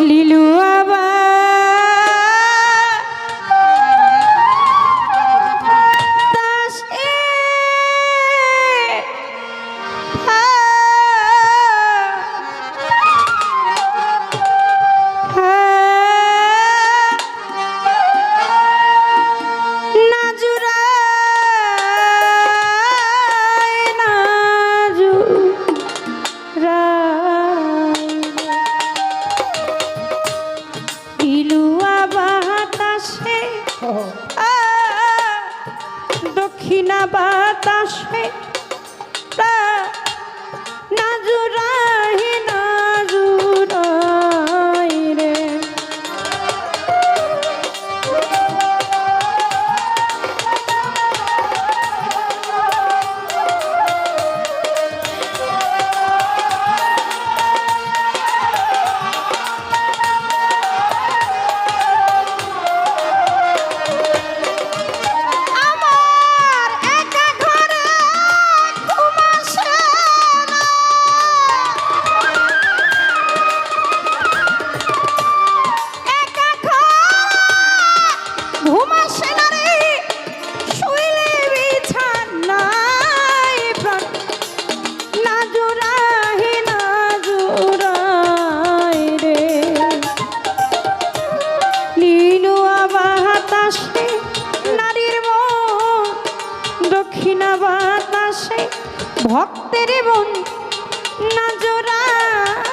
లీలు বাতাসে দক্ষিণা বাতাসে ভক্তের মন না জোড়ায়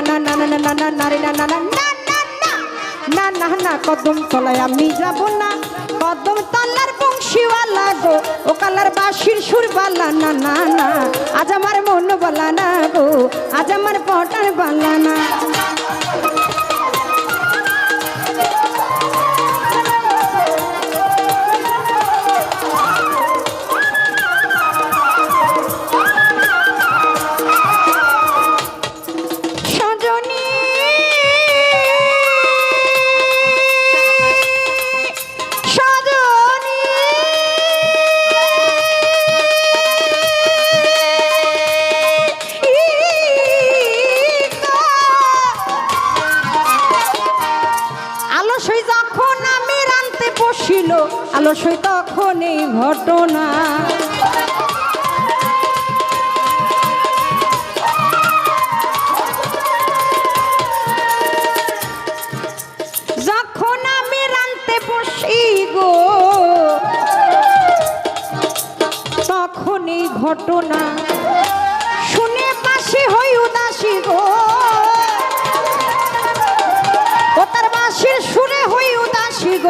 না না না না না না না না না না না না না না কদম তলায় আমি যাব না কদম তলার বংশীওয়ালা গো ও কালার বাঁশির সুর বালা না না না আজ আমার মন বলা না গো আজ আমার পটার বালা না সে তখনই ঘটনা।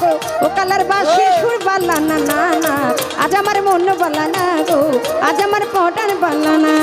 গো ও কালার বাসি সুর বালা না না না। আজ আমার মন বাল্লা না গো, আজ আমার পটান বাল্লা না।